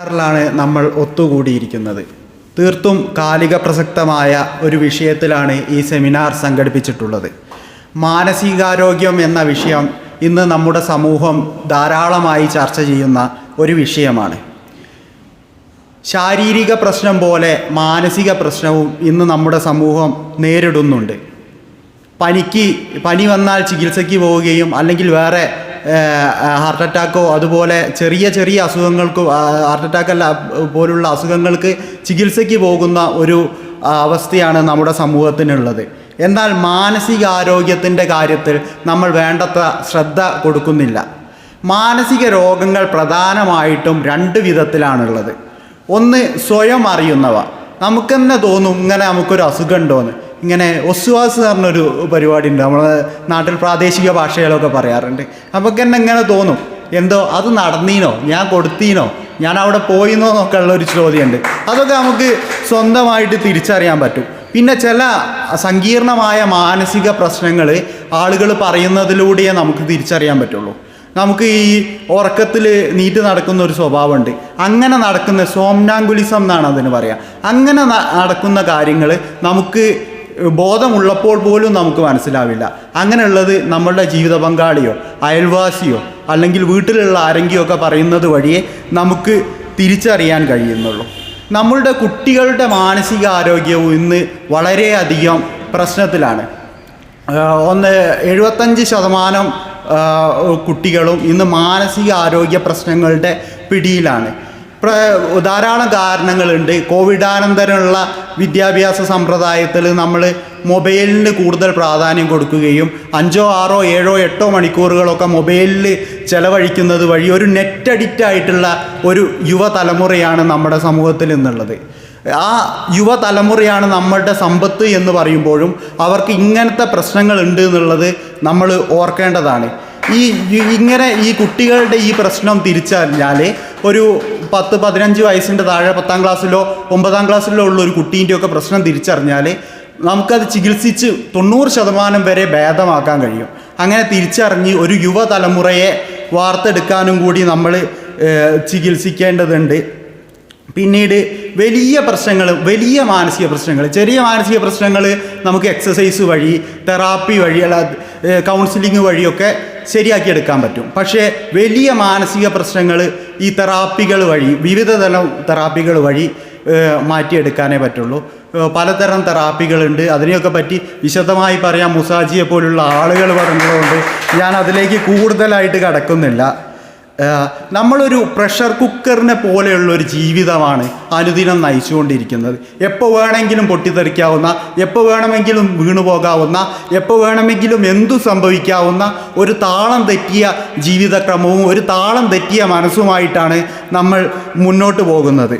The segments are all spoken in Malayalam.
ാണ് നമ്മൾ ഒത്തുകൂടിയിരിക്കുന്നത്. തീർത്തും കാലിക പ്രസക്തമായ ഒരു വിഷയത്തിലാണ് ഈ സെമിനാർ സംഘടിപ്പിച്ചിട്ടുള്ളത്. മാനസികാരോഗ്യം എന്ന വിഷയം ഇന്ന് നമ്മുടെ സമൂഹം ധാരാളമായി ചർച്ച ചെയ്യുന്ന ഒരു വിഷയമാണ്. ശാരീരിക പ്രശ്നം പോലെ മാനസിക പ്രശ്നവും ഇന്ന് നമ്മുടെ സമൂഹം നേരിടുന്നുണ്ട്. പനിക്ക് പനി വന്നാൽ ചികിത്സയ്ക്ക് പോവുകയും അല്ലെങ്കിൽ വേറെ ഹാർട്ട് അറ്റാക്കോ അതുപോലെ ചെറിയ ചെറിയ അസുഖങ്ങൾക്ക് ഹാർട്ട് അറ്റാക്ക് അല്ല പോലുള്ള അസുഖങ്ങൾക്ക് ചികിത്സയ്ക്ക് പോകുന്ന ഒരു അവസ്ഥയാണ് നമ്മുടെ സമൂഹത്തിനുള്ളത്. എന്നാൽ മാനസികാരോഗ്യത്തിന്റെ കാര്യത്തിൽ നമ്മൾ വേണ്ടത്ര ശ്രദ്ധ കൊടുക്കുന്നില്ല. മാനസിക രോഗങ്ങൾ പ്രധാനമായിട്ടും രണ്ട് വിധത്തിലാണുള്ളത്. ഒന്ന് സ്വയം അറിയുന്നവ. നമുക്ക് തന്നെ തോന്നും ഇങ്ങനെ നമുക്കൊരു അസുഖം ഉണ്ടോയെന്ന് ഇങ്ങനെ ഒസ്വാസ് പറഞ്ഞൊരു പരിപാടി ഉണ്ട് നമ്മളെ നാട്ടിൽ പ്രാദേശിക ഭാഷയിലൊക്കെ പറയാറുണ്ട്. നമുക്ക് തന്നെ ഇങ്ങനെ തോന്നും. എന്തോ അത് നടന്നീനോ? ഞാൻ കൊടുത്തീനോ? ഞാൻ അവിടെ പോയിന്നോ എന്നൊക്കെ ഉള്ളൊരു ചോദ്യമുണ്ട്. അതൊക്കെ നമുക്ക് സ്വന്തമായിട്ട് തിരിച്ചറിയാൻ പറ്റും. പിന്നെ ചില സങ്കീർണമായ മാനസിക പ്രശ്നങ്ങൾ ആളുകൾ പറയുന്നതിലൂടെയേ നമുക്ക് തിരിച്ചറിയാൻ പറ്റുള്ളൂ. നമുക്ക് ഈ ഉറക്കത്തിൽ നീറ്റ് നടക്കുന്ന ഒരു സ്വഭാവമുണ്ട്. അങ്ങനെ നടക്കുന്ന സോംനാങ്കുലിസം എന്നാണ് അതിന് പറയുക അങ്ങനെ നടക്കുന്ന കാര്യങ്ങൾ നമുക്ക് ബോധമുള്ളപ്പോൾ പോലും നമുക്ക് മനസ്സിലാവില്ല. അങ്ങനെയുള്ളത് നമ്മളുടെ ജീവിത പങ്കാളിയോ അയൽവാസിയോ അല്ലെങ്കിൽ വീട്ടിലുള്ള ആരെങ്കിലും ഒക്കെ പറയുന്നത് വഴിയേ നമുക്ക് തിരിച്ചറിയാൻ കഴിയുന്നുള്ളൂ. നമ്മളുടെ കുട്ടികളുടെ മാനസികാരോഗ്യവും ഇന്ന് വളരെയധികം പ്രശ്നത്തിലാണ്. ഒന്ന് എഴുപത്തഞ്ച് ശതമാനം കുട്ടികളും ഇന്ന് മാനസിക ആരോഗ്യ പ്രശ്നങ്ങളുടെ പിടിയിലാണ്. ധാരാളം കാരണങ്ങളുണ്ട്. കോവിഡാനന്തരമുള്ള വിദ്യാഭ്യാസ സമ്പ്രദായത്തിൽ നമ്മൾ മൊബൈലിന് കൂടുതൽ പ്രാധാന്യം കൊടുക്കുകയും അഞ്ചോ ആറോ ഏഴോ എട്ടോ മണിക്കൂറുകളൊക്കെ മൊബൈലിൽ ചെലവഴിക്കുന്നത് വഴി ഒരു നെറ്റ് അഡിക്റ്റ് ആയിട്ടുള്ള ഒരു യുവതലമുറയാണ് നമ്മുടെ സമൂഹത്തിൽ നിന്നുള്ളത് ആ യുവതലമുറയാണ് നമ്മളുടെ സമ്പത്ത് എന്ന് പറയുമ്പോഴും അവർക്ക് ഇങ്ങനത്തെ പ്രശ്നങ്ങളുണ്ട് എന്നുള്ളത് നമ്മൾ ഓർക്കേണ്ടതാണ്. ഈ- ഇങ്ങനെ ഈ കുട്ടികളുടെ ഈ പ്രശ്നം തിരിച്ചറിഞ്ഞാൽ ഒരു പത്ത് പതിനഞ്ച് വയസ്സിന്റെ താഴെ പത്താം ക്ലാസ്സിലോ ഒമ്പതാം ക്ലാസ്സിലോ ഉള്ള ഒരു കുട്ടീന്റെയൊക്കെ പ്രശ്നം തിരിച്ചറിഞ്ഞാൽ നമുക്കത് ചികിത്സിച്ച് തൊണ്ണൂറ് ശതമാനം വരെ ഭേദമാക്കാൻ കഴിയും. അങ്ങനെ തിരിച്ചറിഞ്ഞ് ഒരു യുവതലമുറയെ വാർത്തെടുക്കാനും കൂടി നമ്മൾ ചികിത്സിക്കേണ്ടതുണ്ട്. പിന്നീട് വലിയ പ്രശ്നങ്ങൾ വലിയ മാനസിക പ്രശ്നങ്ങൾ ചെറിയ മാനസിക പ്രശ്നങ്ങൾ നമുക്ക് എക്സസൈസ് വഴി തെറാപ്പി വഴി അല്ല കൗൺസിലിംഗ് വഴിയൊക്കെ ശരിയാക്കിയെടുക്കാൻ പറ്റും. പക്ഷേ വലിയ മാനസിക പ്രശ്നങ്ങൾ ഈ തെറാപ്പികൾ വഴി വിവിധ തരം തെറാപ്പികൾ വഴി മാറ്റിയെടുക്കാനേ പറ്റുള്ളൂ. പലതരം തെറാപ്പികളുണ്ട്. അതിനെയൊക്കെ പറ്റി വിശദമായി പറയാം. മുസാജിയെ പോലുള്ള ആളുകൾ പറഞ്ഞതുകൊണ്ട് ഞാൻ അതിലേക്ക് കൂടുതലായിട്ട് കടക്കുന്നില്ല. നമ്മളൊരു പ്രഷർ കുക്കറിനെ പോലെയുള്ള ഒരു ജീവിതമാണ് അനുദിനം നയിച്ചുകൊണ്ടിരിക്കുന്നത്. എപ്പോൾ വേണമെങ്കിലും പൊട്ടിത്തെറിക്കാവുന്ന എപ്പോൾ വേണമെങ്കിലും വീണു പോകാവുന്ന എപ്പോൾ വേണമെങ്കിലും എന്തു സംഭവിക്കാവുന്ന ഒരു താളം തെറ്റിയ ജീവിതക്രമവും ഒരു താളം തെറ്റിയ മനസ്സുമായിട്ടാണ് നമ്മൾ മുന്നോട്ട് പോകുന്നത്.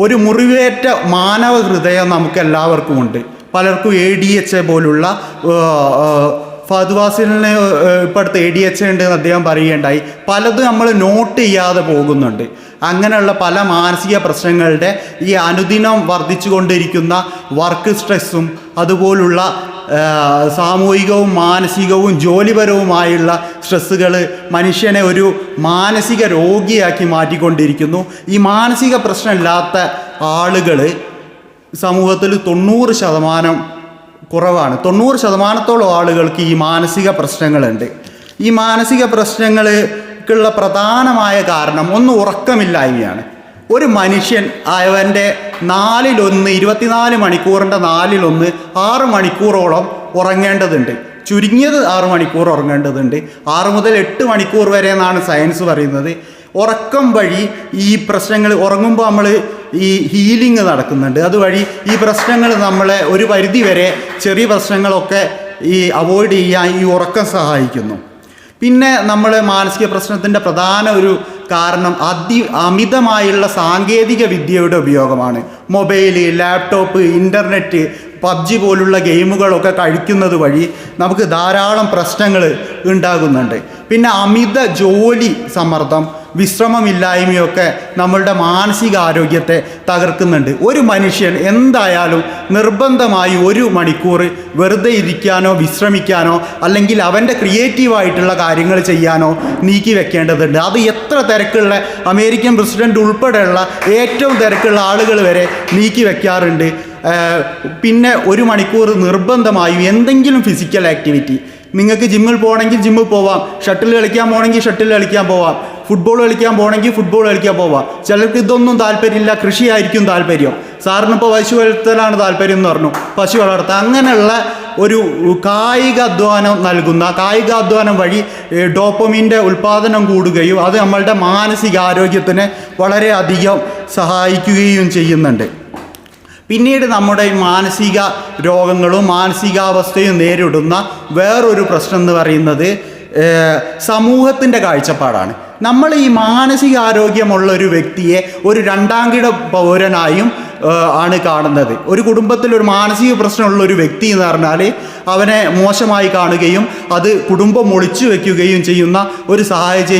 ഒരു മുറിവേറ്റ മാനവ ഹൃദയം നമുക്ക് എല്ലാവർക്കും ഉണ്ട് പലർക്കും എ ഡി എച്ച് പോലുള്ള ഫഹദ് ഇപ്പോൾ അടുത്ത് എ ഡി എച്ച് ഉണ്ട് എന്ന് അദ്ദേഹം പറയുകയുണ്ടായി. പലതും നമ്മൾ നോട്ട് ചെയ്യാതെ പോകുന്നുണ്ട്. അങ്ങനെയുള്ള പല മാനസിക പ്രശ്നങ്ങളുടെ ഈ അനുദിനം വർദ്ധിച്ചുകൊണ്ടിരിക്കുന്ന വർക്ക് സ്ട്രെസ്സും അതുപോലുള്ള സാമൂഹികവും മാനസികവും ജോലിപരവുമായുള്ള സ്ട്രെസ്സുകൾ മനുഷ്യനെ ഒരു മാനസിക രോഗിയാക്കി മാറ്റിക്കൊണ്ടിരിക്കുന്നു. ഈ മാനസിക പ്രശ്നമില്ലാത്ത ആളുകൾ സമൂഹത്തിൽ തൊണ്ണൂറ് ശതമാനം കുറവാണ്. തൊണ്ണൂറ് ശതമാനത്തോളം ആളുകൾക്ക് ഈ മാനസിക പ്രശ്നങ്ങളുണ്ട്. ഈ മാനസിക പ്രശ്നങ്ങൾക്കുള്ള പ്രധാനമായ കാരണം ഒന്ന് ഉറക്കമില്ലായ്മയാണ്. ഒരു മനുഷ്യൻ അവന്റെ നാലിലൊന്ന് ഇരുപത്തിനാല് മണിക്കൂറിന്റെ നാലിലൊന്ന് ആറ് മണിക്കൂറോളം ഉറങ്ങേണ്ടതുണ്ട്. ചുരുങ്ങിയത് ആറ് മണിക്കൂർ ഉറങ്ങേണ്ടതുണ്ട്. ആറ് മുതൽ എട്ട് മണിക്കൂർ വരെ എന്നാണ് സയൻസ് പറയുന്നത്. ഉറക്കം വഴി ഈ പ്രശ്നങ്ങൾ ഉറങ്ങുമ്പോൾ നമ്മൾ ഈ ഹീലിംഗ് നടക്കുന്നുണ്ട്. അതുവഴി ഈ പ്രശ്നങ്ങൾ നമ്മളെ ഒരു പരിധി വരെ ചെറിയ പ്രശ്നങ്ങളൊക്കെ ഈ അവോയ്ഡ് ചെയ്യാൻ ഈ ഉറക്കം സഹായിക്കുന്നു. പിന്നെ നമ്മൾ മാനസിക പ്രശ്നത്തിന്റെ പ്രധാന ഒരു കാരണം അതി അമിതമായുള്ള സാങ്കേതിക വിദ്യയുടെ ഉപയോഗമാണ്. മൊബൈൽ ലാപ്ടോപ്പ് ഇന്റർനെറ്റ് പബ്ജി പോലുള്ള ഗെയിമുകളൊക്കെ കഴിക്കുന്നത് വഴി നമുക്ക് ധാരാളം പ്രശ്നങ്ങൾ ഉണ്ടാകുന്നുണ്ട്. പിന്നെ അമിത ജോലി സമ്മർദ്ദം വിശ്രമമില്ലായ്മയൊക്കെ നമ്മളുടെ മാനസികാരോഗ്യത്തെ തകർക്കുന്നുണ്ട്. ഒരു മനുഷ്യൻ എന്തായാലും നിർബന്ധമായി ഒരു മണിക്കൂർ വെറുതെ ഇരിക്കാനോ വിശ്രമിക്കാനോ അല്ലെങ്കിൽ അവന്റെ ക്രിയേറ്റീവായിട്ടുള്ള കാര്യങ്ങൾ ചെയ്യാനോ നീക്കി വെക്കേണ്ടതുണ്ട്. അത് എത്ര തിരക്കുള്ള അമേരിക്കൻ പ്രസിഡന്റ് ഉൾപ്പെടെയുള്ള ഏറ്റവും തിരക്കുള്ള ആളുകൾ വരെ നീക്കി വെക്കാറുണ്ട്. പിന്നെ ഒരു മണിക്കൂർ നിർബന്ധമായും എന്തെങ്കിലും ഫിസിക്കൽ ആക്ടിവിറ്റി. നിങ്ങൾക്ക് ജിമ്മിൽ പോകണമെങ്കിൽ ജിമ്മിൽ പോവാം. ഷട്ടിൽ കളിക്കാൻ പോകണമെങ്കിൽ ഷട്ടിൽ കളിക്കാൻ പോവാം. ഫുട്ബോൾ കളിക്കാൻ പോകണമെങ്കിൽ ഫുട്ബോൾ കളിക്കാൻ പോവാം. ചിലർക്ക് ഇതൊന്നും താല്പര്യമില്ല കൃഷിയായിരിക്കും താല്പര്യം. സാറിന് ഇപ്പോൾ പശു വളർത്തലാണ് താല്പര്യം എന്ന് പറഞ്ഞു. പശു വളർത്തുക അങ്ങനെയുള്ള ഒരു കായിക അധ്വാനം നൽകുന്ന കായിക അധ്വാനം വഴി ഡോപ്പമിന്റെ ഉൽപ്പാദനം കൂടുകയും അത് നമ്മളുടെ മാനസികാരോഗ്യത്തിന് വളരെയധികം സഹായിക്കുകയും ചെയ്യുന്നുണ്ട്. പിന്നീട് നമ്മുടെ മാനസിക രോഗങ്ങളും മാനസികാവസ്ഥയും നേരിടുന്ന വേറൊരു പ്രശ്നം എന്ന് പറയുന്നത് സമൂഹത്തിന്റെ കാഴ്ചപ്പാടാണ്. നമ്മൾ ഈ മാനസികാരോഗ്യമുള്ള ഒരു വ്യക്തിയെ ഒരു രണ്ടാം കിട പൗരനായും ആണ് കാണുന്നത്. ഒരു കുടുംബത്തിൽ ഒരു മാനസിക പ്രശ്നമുള്ള ഒരു വ്യക്തി എന്ന് പറഞ്ഞാൽ അവനെ മോശമായി കാണുകയും അത് കുടുംബം ഒളിച്ചു വയ്ക്കുകയും ചെയ്യുന്ന ഒരു സാഹചര്യം